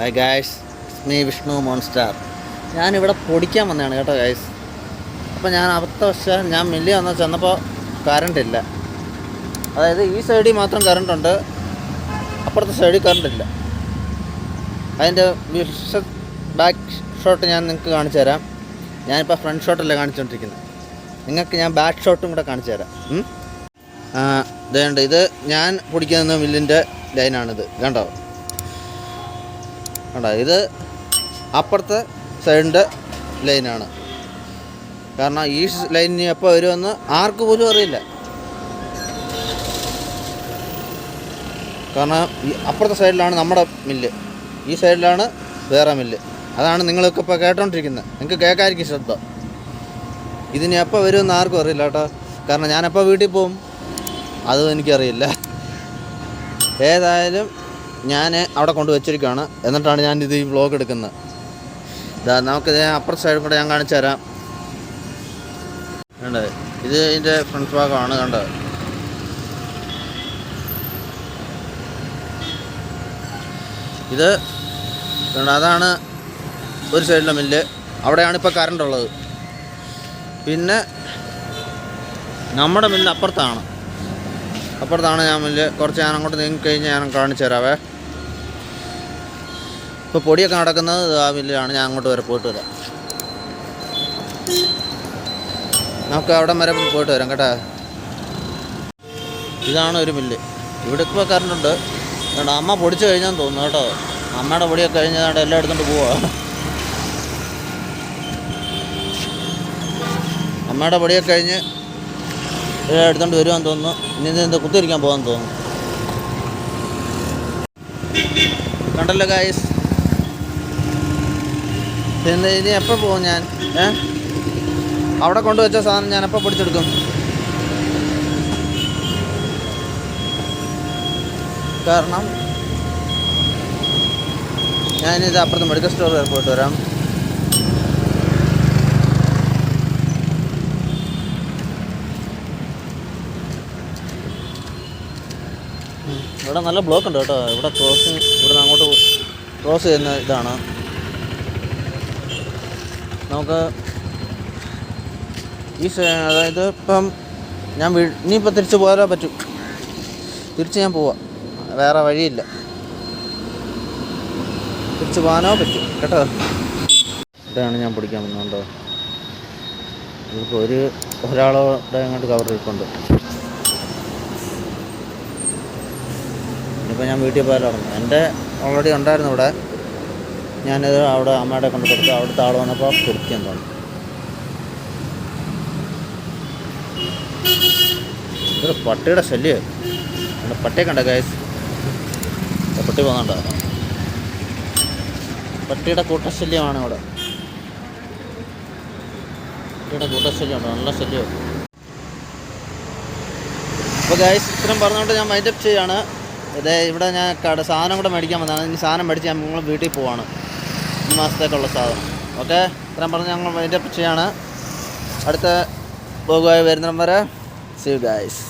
Hi guys me Vishnu monster ഞാനിവിടെ പൊടിക്കാൻ വന്നതാണ് കേട്ടോ ഗായ്സ് അപ്പോൾ ഞാൻ അബദ്ധവശാൽ ഞാൻ മില്ലി വന്ന് ചെന്നപ്പോൾ കറണ്ട് ഇല്ല. അതായത് ഈ സൈഡിൽ മാത്രം കറണ്ട് ഉണ്ട്. അപ്പുറത്തെ സൈഡിൽ കറണ്ട് ഇല്ല. അതിന്റെ വിഷ ബാക്ക് ഷോട്ട് ഞാൻ നിങ്ങൾക്ക് കാണിച്ചു തരാം. ഞാനിപ്പോൾ ഫ്രണ്ട് ഷോട്ടല്ലേ കാണിച്ചുകൊണ്ടിരിക്കുന്നത് നിങ്ങൾക്ക് ഞാൻ ബാക്ക് ഷോട്ടും കൂടെ കാണിച്ചു തരാം. ഇതേണ്ട. ഇത് ഞാൻ പൊടിക്കുന്ന മില്ലിന്റെ ലൈനാണിത് കണ്ടോ? കണ്ടോ ഇത് അപ്പുറത്തെ സൈഡിന്റെ ലൈനാണ് കാരണം ഈ ലൈനിന് എപ്പോൾ വരുമെന്ന് ആർക്ക് പോലും അറിയില്ല. കാരണം ഈ അപ്പുറത്തെ സൈഡിലാണ് നമ്മുടെ മില്ല് ഈ സൈഡിലാണ് വേറെ മില്ല് അതാണ് നിങ്ങളൊക്കെ ഇപ്പോൾ കേട്ടോണ്ടിരിക്കുന്നത് നിങ്ങൾക്ക് കേൾക്കാതിരിക്കും ശ്രദ്ധ. ഇതിന് എപ്പോൾ വരുമെന്ന് ആർക്കും അറിയില്ല കേട്ടോ. കാരണം ഞാനെപ്പോൾ വീട്ടിൽ പോകും അതും എനിക്കറിയില്ല. ഏതായാലും ഞാൻ അവിടെ കൊണ്ട് വെച്ചിരിക്കുകയാണ് എന്നിട്ടാണ് ഞാൻ ഇത് ഈ വ്ലോഗ് എടുക്കുന്നത്. ഇതാ നമുക്ക് ഇത് അപ്പുറത്തെ സൈഡും കൂടെ ഞാൻ കാണിച്ചു തരാം. ഇത് ഇതിന്റെ ഫ്രണ്ട് ഭാഗമാണ് കണ്ടത് ഇത് അതാണ് ഒരു സൈഡിലെ മില്ല് അവിടെയാണ് ഇപ്പോൾ കറണ്ട് ഉള്ളത്. പിന്നെ നമ്മുടെ മില്ല് അപ്പുറത്താണ്. അപ്പുറത്താണ് ഞാൻ വലിയ കുറച്ച് ഞാൻ അങ്ങോട്ട് നീങ്ങി കഴിഞ്ഞ് ഞാൻ കാണിച്ചു തരാവേ. ഇപ്പോൾ പൊടിയൊക്കെ നടക്കുന്നത് ആ വില്ലിലാണ് ഞാൻ അങ്ങോട്ട് വരെ പോയിട്ട് വരാം. നമുക്ക് അവിടെ വരെ പോയിട്ട് വരാം കേട്ടോ. ഇതാണ് ഒരു മില്ല്. ഇവിടെ ഇപ്പോൾ കറണ്ടുണ്ട് അതുകൊണ്ട് അമ്മ പൊടിച്ചു കഴിഞ്ഞാന്ന് തോന്നുന്നു കേട്ടോ. അമ്മയുടെ പൊടിയൊക്കെ കഴിഞ്ഞാണ്ട് എല്ലാം എടുത്തുകൊണ്ട് പോവാ. അമ്മയുടെ പൊടിയൊക്കെ കഴിഞ്ഞ് എല്ലാം വരുവാൻ തോന്നുന്നു. ഇനി എന്താ കുത്തിരിക്കാൻ പോകാൻ തോന്നുന്നു. കണ്ടല്ലോ ഗായ്സ് പിന്നെ ഇനി എപ്പോൾ പോകും ഞാൻ? ഏ? അവിടെ കൊണ്ടുവച്ച സാധനം ഞാൻ എപ്പോൾ പിടിച്ചെടുക്കും? കാരണം ഞാനിത് അപ്പുറത്ത് മെഡിക്കൽ സ്റ്റോർ വരെ പോയിട്ട് വരാം. ഇവിടെ നല്ല ബ്ലോക്ക് ഉണ്ട് കേട്ടോ. ഇവിടെ ക്രോസിങ് ഇവിടെ നിന്ന് അങ്ങോട്ട് ക്രോസ് ചെയ്യുന്ന ഇതാണ്. നമുക്ക് ഈ അതായത് ഇപ്പം ഞാൻ വീ ഇനിയിപ്പോൾ തിരിച്ച് പോരാൻ പറ്റും. തിരിച്ച് ഞാൻ പോവാം. വേറെ വഴിയില്ല. തിരിച്ച് പോകാനോ പറ്റും. കേട്ടോ? ഇതാണ് ഞാൻ പിടിക്കാൻ വന്നുകൊണ്ടോ ഇതിപ്പോൾ ഒരു ഒരാളോടെ അങ്ങോട്ട് കവർ ഇരിപ്പുണ്ട് ഇനിയിപ്പോൾ ഞാൻ വീട്ടിൽ പോയാലാണ് എന്റെ ഓൾറെഡി ഉണ്ടായിരുന്നു ഇവിടെ. ഞാനിത് അവിടെ അമ്മയുടെ കൊണ്ട് കൊടുത്തു അവിടുത്തെ ആൾ വന്നപ്പോൾ പിടിക്കാൻ തോന്നി. ഇതൊരു പട്ടിയുടെ ശല്യം. എന്റെ പട്ടിയെ കണ്ട ഗൈസ് പട്ടി പോകുന്നുണ്ടോ? പട്ടിയുടെ കൂട്ടശല്യമാണ് ഇവിടെ. പട്ടിയുടെ കൂട്ടശല്യമുണ്ട് നല്ല ശല്യം അപ്പോൾ ഗൈസ് ഇത്രയും പറഞ്ഞുകൊണ്ട് ഞാൻ മൈൻഡപ്പ് ചെയ്യാണ്. ഇതേ ഇവിടെ ഞാൻ കട സാധനം കൂടെ മേടിക്കാൻ വന്നതാണ്. ഇനി സാധനം മേടിച്ച് ഞാൻ നിങ്ങൾ വീട്ടിൽ പോവാണ്. ഈ മാസത്തേക്കുള്ള സാധനം. ഓക്കെ? ഇത്രയും പറഞ്ഞ് ഞങ്ങൾ മൈൻഡപ്പ് ചെയ്യാണ്. അടുത്ത പോകുവായി വരുന്നവരെ വരെ. Guys guys